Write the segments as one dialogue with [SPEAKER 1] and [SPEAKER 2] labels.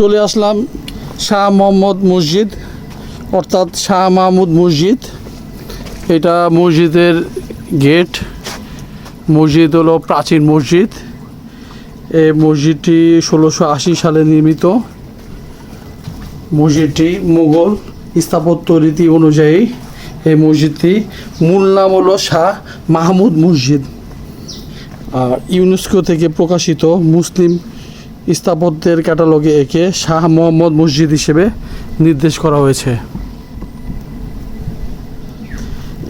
[SPEAKER 1] চলে আসলাম শাহ মোহাম্মদ মসজিদ, অর্থাৎ শাহ মাহমুদ মসজিদ। এটা মসজিদের গেট। মসজিদ হলো প্রাচীন মসজিদ। এই মসজিদটি ষোলোশো আশি সালে নির্মিত। মসজিদটি মুঘল স্থাপত্য রীতি অনুযায়ী এই মসজিদটি মূল নাম হলো শাহ মাহমুদ মসজিদ। আর ইউনেস্কো থেকে প্রকাশিত মুসলিম স্থাপত্যের ক্যাটালগে একে শাহ মোহাম্মদ মসজিদ হিসেবে নির্দেশ করা হয়েছে।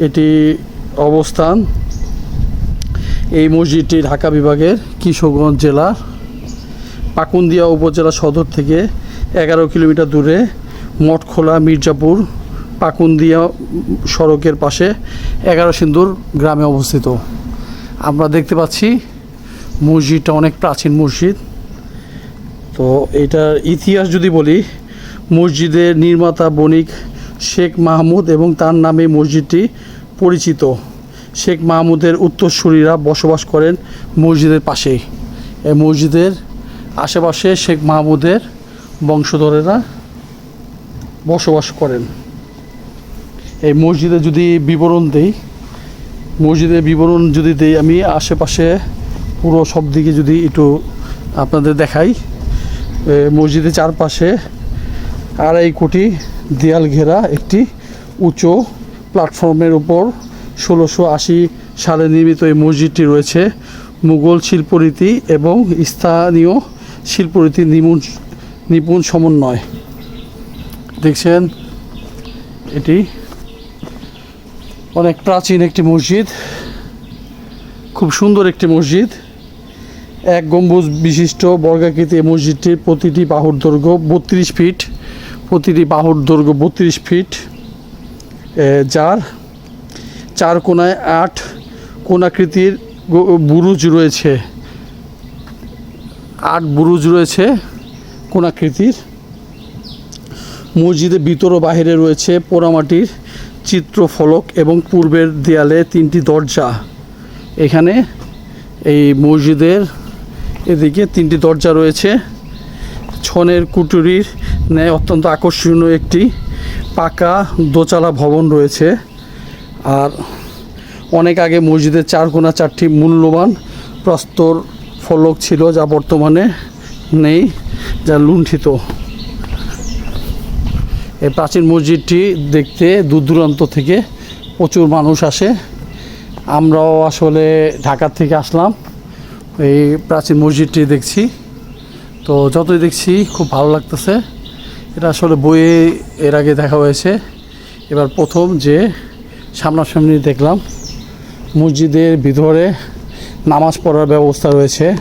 [SPEAKER 1] এটি অবস্থান এই মসজিদটি ঢাকা বিভাগের কিশোরগঞ্জ জেলার পাকুন্দিয়া উপজেলা সদর থেকে এগারো কিলোমিটার দূরে মঠখোলা মির্জাপুর পাকুন্দিয়া সড়কের পাশে এগারো সিন্দুর গ্রামে অবস্থিত। আমরা দেখতে পাচ্ছি মসজিদটা অনেক প্রাচীন মসজিদ। তো এটার ইতিহাস যদি বলি মসজিদের নির্মাতা বণিক শেখ মাহমুদ এবং তার নামে মসজিদটি পরিচিত। শেখ মাহমুদের উত্তরসূরিরা বসবাস করেন মসজিদের পাশেই। এই মসজিদের আশেপাশে শেখ মাহমুদের বংশধরেরা বসবাস করেন। এই মসজিদে যদি বিবরণ দেই মসজিদের বিবরণ যদি দিই, আমি আশেপাশে পুরো সব দিকে যদি একটু আপনাদের দেখাই। মসজিদের চারপাশে আড়াই কোটি দেয়াল ঘেরা একটি উঁচু প্ল্যাটফর্মের উপর ষোলোশো আশি সালে নির্মিত এই মসজিদটি রয়েছে। মুঘল শিল্পরীতি এবং স্থানীয় শিল্পরীতির নিপুণ নিপুণ সমন্বয়। দেখছেন, এটি অনেক প্রাচীন একটি মসজিদ। খুব সুন্দর একটি মসজিদ। এক গম্বুজ বিশিষ্ট বর্গাকৃতি মসজিদটির প্রতিটি বাহুর দৈর্ঘ্য বত্রিশ ফিট। প্রতিটি বাহুর দৈর্ঘ্য বত্রিশ ফিট। যার চার কোনায় আট কোনাকৃতির বুরুজ রয়েছে। আট বুরুজ রয়েছে কোনাকৃতির মসজিদের ভিতর ও বাহিরে রয়েছে পোড়ামাটির চিত্রফলক এবং পূর্বের দেয়ালে তিনটি দরজা। এখানে এই মসজিদের এদিকে তিনটি দরজা রয়েছে। ছনের কুটুরির ন্যায় অত্যন্ত আকর্ষণীয় একটি পাকা দোচালা ভবন রয়েছে। আর অনেক আগে মসজিদের চার কোনা চারটি মূল্যবান প্রস্তর ফলক ছিল, যা বর্তমানে নেই, যা লুণ্ঠিত। এই প্রাচীন মসজিদটি দেখতে দূর দূরান্ত থেকে প্রচুর মানুষ আসে। আমরাও আসলে ঢাকা থেকে আসলাম। এই প্রাচীন মসজিদটি দেখছি। তো যতই দেখছি, খুব ভালো লাগতেছে। এটা আসলে বইয়ে এর আগে দেখা হয়েছে। এবার প্রথম যে সামনাসামনি দেখলাম, মসজিদের ভিতরে নামাজ পড়ার ব্যবস্থা রয়েছে।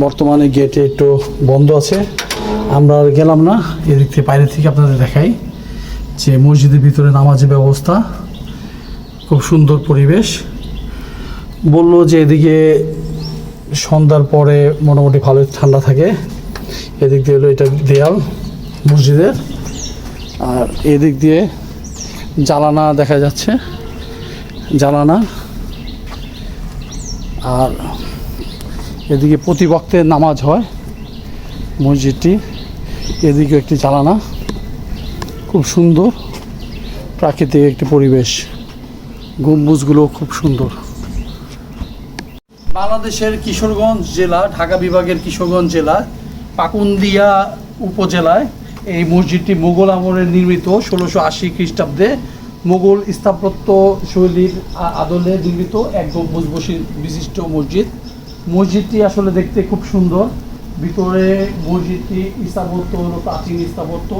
[SPEAKER 1] বর্তমানে গেটে একটু বন্ধ আছে। আমরা আর গেলাম না। এদিক থেকে বাইরে থেকে আপনাদের দেখাই যে মসজিদের ভিতরে নামাজের ব্যবস্থা। খুব সুন্দর পরিবেশ। বলল যে এদিকে সন্ধ্যার পরে মোটামুটি ভালো ঠান্ডা থাকে। এদিক দিয়ে হলো এটা দেয়াল, মসজিদের। আর এদিক দিয়ে জ্বালানা দেখা যাচ্ছে, জ্বালানা। আর এদিকে প্রতি বক্তে নামাজ হয়, মসজিদটি। এদিকে একটি জ্বালানা, খুব সুন্দর। প্রাকৃতিক একটি পরিবেশ। গম্বুজগুলো খুব সুন্দর। বাংলাদেশের কিশোরগঞ্জ জেলা, ঢাকা বিভাগের কিশোরগঞ্জ জেলা, পাকুন্দিয়া উপজেলায় এই মসজিদটি মুঘল আমলের নির্মিত ষোলোশো আশি খ্রিস্টাব্দে মুঘল স্থাপত্য শৈলীর আদলে নির্মিত এক গম্বুজ বিশিষ্ট মসজিদ। মসজিদটি আসলে দেখতে খুব সুন্দর। ভিতরে মসজিদটি স্থাপত্য হলো প্রাচীন স্থাপত্য।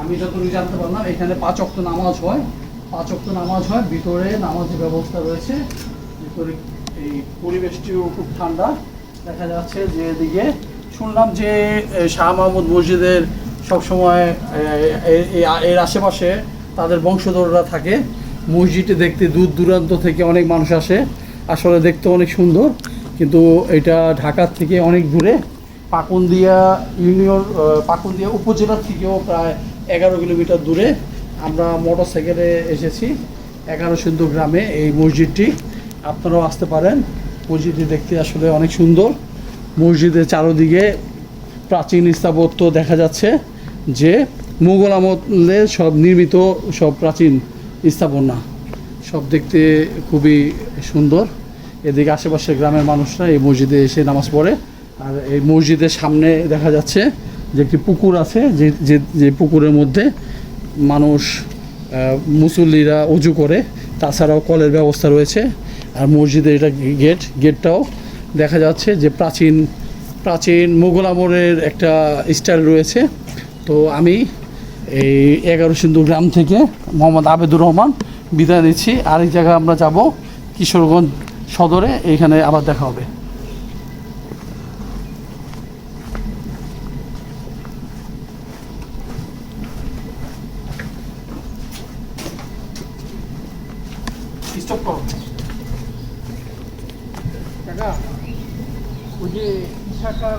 [SPEAKER 1] আমি যতটুকু জানতে পারলাম, এখানে পাঁচ অক্ট নামাজ হয়। পাঁচ অক্ট নামাজ হয়, ভিতরে নামাজের ব্যবস্থা রয়েছে। ভিতরে এই পরিবেশটিও খুব ঠান্ডা। দেখা যাচ্ছে যে এদিকে শুনলাম যে শাহ মাহমুদ মসজিদের সবসময় এর আশেপাশে তাদের বংশধররা থাকে। মসজিদটি দেখতে দূর দূরান্ত থেকে অনেক মানুষ আসে। আসলে দেখতে অনেক সুন্দর, কিন্তু এটা ঢাকার থেকে অনেক দূরে। পাকুন্দিয়া ইউনিয়ন পাকুন্দিয়া উপজেলা থেকেও প্রায় এগারো কিলোমিটার দূরে। আমরা মোটর সাইকেলে এসেছি, এগারো সিন্ধু গ্রামে এই মসজিদটি। আপনারাও আসতে পারেন। মসজিদটি দেখতে আসলে অনেক সুন্দর। মসজিদের চারোদিকে প্রাচীন স্থাপত্য দেখা যাচ্ছে যে মুঘল আমলে সব নির্মিত সব প্রাচীন স্থাপনা। সব দেখতে খুবই সুন্দর। এদিকে আশেপাশের গ্রামের মানুষরা এই মসজিদে এসে নামাজ পড়ে। আর এই মসজিদের সামনে দেখা যাচ্ছে যে একটি পুকুর আছে, যে যে পুকুরের মধ্যে মানুষ মুসল্লিরা উজু করে। তাছাড়াও কলের ব্যবস্থা রয়েছে। আর মসজিদের এটা গেট গেটটাও দেখা যাচ্ছে যে প্রাচীন প্রাচীন মুঘল আমলের একটা স্টাইল রয়েছে। তো আমি এই এগারো সিন্ধু গ্রাম থেকে মোহাম্মদ আবেদুর রহমান বিদায় নিচ্ছি। আরেক জায়গায় আমরা যাব কিশোরগঞ্জ সদরে এইখানে আবার দেখা হবে। স্টপ কাকা ওই যে ইশাকার